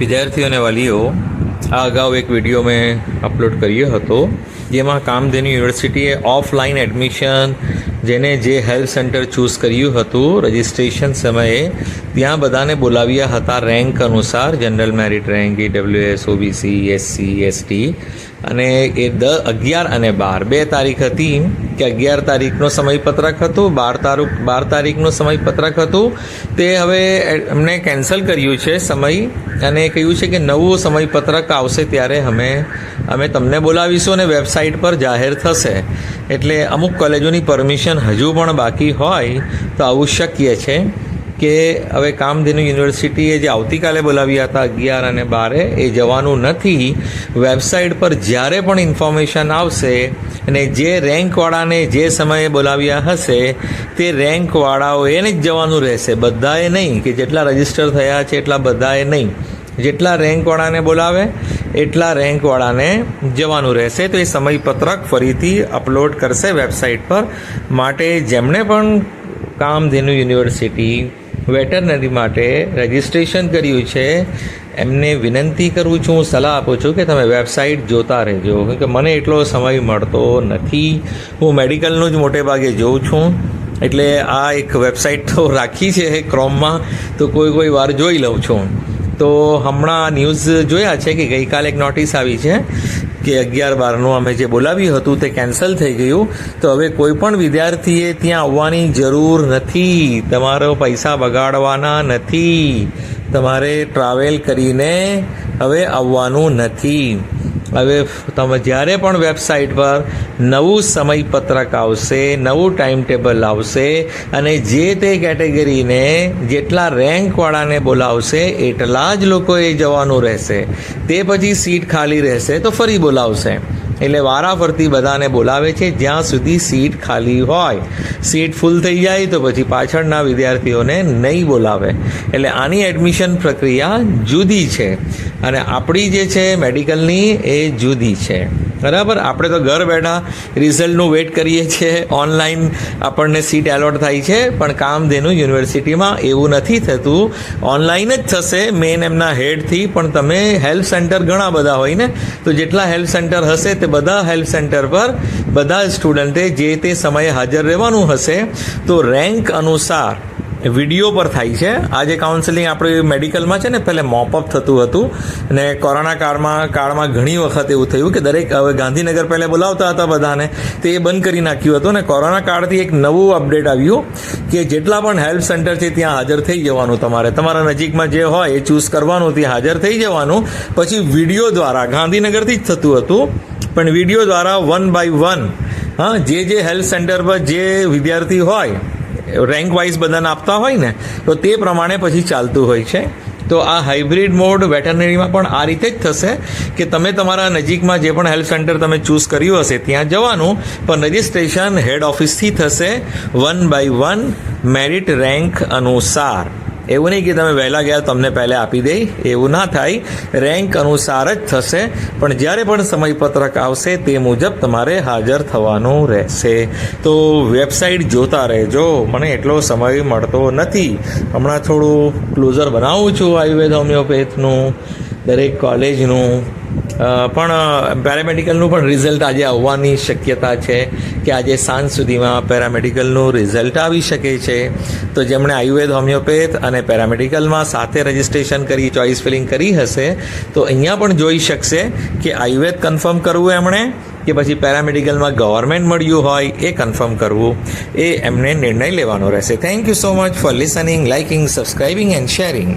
વિદ્યાર્થીઓ અને વાલીઓ, આ અગાઉ એક વીડિયો મેં અપલોડ કર્યો હતો, જેમાં કામધેનુ યુનિવર્સિટીએ ઓફલાઈન એડમિશન જેને જે હેલ્થ સેન્ટર ચૂઝ કર્યું હતું રજિસ્ટ્રેશન સમયે, ત્યાં બધાને બોલાવ્યા હતા રેન્ક અનુસાર general merit rank EWS OBC SC ST અને એ દ અગિયાર અને બાર. બે તારીખ હતી કે અગિયાર તારીખનો સમયપત્રક હતું, બાર તારીખ, બાર તારીખનું સમયપત્રક હતું. તે હવે એમણે કેન્સલ કર્યું છે સમય અને કહ્યું છે કે નવું સમયપત્રક આવશે ત્યારે અમે અમે તમને બોલાવીશું અને વેબસાઇટ પર જાહેર થશે. એટલે અમુક કોલેજોની પરમિશન હજુ પણ બાકી હોય તો આવું શક્ય છે. કે હવે કામધેનુ યુનિવર્સિટીએ જે આવતીકાલે બોલાવ્યા હતા અગિયાર અને બારે, એ જવાનું નથી. વેબસાઇટ પર જ્યારે પણ ઇન્ફોર્મેશન આવશે અને જે રેન્કવાળાને જે સમયે બોલાવ્યા હશે, તે રેન્કવાળાઓએ જ જવાનું રહેશે. બધાએ નહીં, કે જેટલા રજિસ્ટર થયા છે એટલા બધાએ નહીં. જેટલા રેન્કવાળાને બોલાવે, એટલા રેન્કવાળાને જવાનું રહેશે. તો એ સમયપત્રક ફરીથી અપલોડ કરશે વેબસાઇટ પર. માટે જેમણે પણ કામધેનુ યુનિવર્સિટી વેટરનરી માટે રજિસ્ટ્રેશન કર્યું છે. એમને વિનંતી કરું છું સલાહ આપું છું કે તમે વેબસાઇટ જોતા રહેજો. કે મને એટલો સમય મળતો નથી. હું મેડિકલનું જ મોટે ભાગે જોઉં છું. એટલે આ એક વેબસાઇટ તો રાખી છે ક્રોમમાં. તો કોઈ કોઈ વાર જોઈ લઉં છું. તો હમણાં ન્યૂઝ જોયા છે કે ગઈકાલે એક નોટિસ આવી છે કે અગિયાર બારનું અમે જે બોલાવ્યું હતું તે કેન્સલ થઈ ગયું. તો હવે કોઈ પણ વિદ્યાર્થીએ ત્યાં આવવાની જરૂર નથી. તમારો પૈસા બગાડવાના નથી. તમારે ટ્રાવેલ કરીને હવે આવવાનું નથી. હવે તમે જ્યારે પણ વેબસાઇટ પર નવું સમયપત્રક આવશે, નવું ટાઈમ ટેબલ આવશે, અને જે તે કેટેગરીને જેટલા રેન્કવાળાને બોલાવશે, એટલા જ લોકોએ જવાનું રહેશે. તે પછી સીટ ખાલી રહેશે, તો ફરી બોલાવશે. એટલે વારાફરતી બધાને બોલાવે છે જ્યાં સુધી સીટ ખાલી હોય. સીટ ફૂલ થઈ જાય તો પછી પાછળના વિદ્યાર્થીઓને નહીં બોલાવે. એટલે આની એડમિશન પ્રક્રિયા જુદી છે. અને આપણી જે છે મેડિકલની એ જુદી છે. બરાબર? આપણે તો ઘર બેઠા રિઝલ્ટનું વેટ કરીએ છીએ. ઓનલાઈન આપણને સીટ એલોટ થાય છે, પણ કામધેનુ યુનિવર્સિટીમાં એવું નથી થતું. ઓનલાઈન જ થશે મેન એમના હેડથી પણ તમે હેલ્થ સેન્ટર ઘણા બધા હોય ને, તો જેટલા હેલ્થ સેન્ટર હશે તે બધા હેલ્થ સેન્ટર પર બધા સ્ટુડન્ટે જે તે સમયે હાજર રહેવાનું હશે. તો રેન્ક અનુસાર વીડિયો પર થાય છે. આ જે કાઉન્સેલિંગ આપણે મેડિકલમાં છે ને, પહેલે મોપઅપ થતું હતું અને કોરોના કાળમાં કાળમાં ઘણી વખત એવું થયું કે દરેક હવે ગાંધીનગર પહેલે બોલાવતા હતા બધાને, તે બંધ કરી નાખ્યું હતું અને કોરોના કાળથી એક નવું અપડેટ આવ્યું કે જેટલા પણ હેલ્પ સેન્ટર છે ત્યાં હાજર થઈ જવાનું તમારે. તમારા નજીકમાં જે હોય એ ચૂઝ કરવાનું, ત્યાં હાજર થઈ જવાનું. પછી વીડિયો દ્વારા, ગાંધીનગરથી જ થતું હતું, પણ વીડિયો દ્વારા વન બાય વન હા, જે જે હેલ્થ સેન્ટર પર જે વિદ્યાર્થી હોય રેન્ક વાઇઝ બધાને આપતા હોય ને, તો તે પ્રમાણે પછી ચાલતું હોય છે. તો આ હાઇબ્રિડ મોડ વેટરનરીમાં પણ આ રીતે જ થશે કે તમે તમારા નજીકમાં જે પણ હેલ્થ સેન્ટર તમે ચૂઝ કર્યું હશે, ત્યાં જવાનું, પણ રજિસ્ટ્રેશન હેડ ઓફિસથી થશે one by one merit rank અનુસાર. એવું નહીં કે તમે વહેલા ગયા, તમને પહેલાં આપી દે, એવું ના થાય. રેન્ક અનુસાર જ થશે, પણ જ્યારે પણ સમયપત્રક આવશે, તે મુજબ તમારે હાજર થવાનું રહેશે. તો વેબસાઇટ જોતા રહેજો. મને એટલો સમય મળતો નથી. હમણાં થોડું ક્લોઝર બનાવું છું, આયુર્વેદ, હોમિયોપેથનું, દરેક કોલેજનું પણ પેરામેડિકલનું પણ રિઝલ્ટ આજે આવવાની શક્યતા છે કે આજે સાંજ સુધીમાં પેરામેડિકલનું રિઝલ્ટ આવી શકે છે. તો જેમણે આયુર્વેદ, હોમિયોપેથ અને પેરામેડિકલમાં સાથે રજિસ્ટ્રેશન કરી ચોઇસ ફિલિંગ કરી હશે, તો અહીંયા પણ જોઈ શકશે કે આયુર્વેદ કન્ફર્મ કરવું એમણે કે પછી પેરામેડિકલમાં ગવર્મેન્ટ મળ્યું હોય એ કન્ફર્મ કરવું. એ એમને નિર્ણય લેવાનો રહેશે. Thank you so much for listening liking subscribing and sharing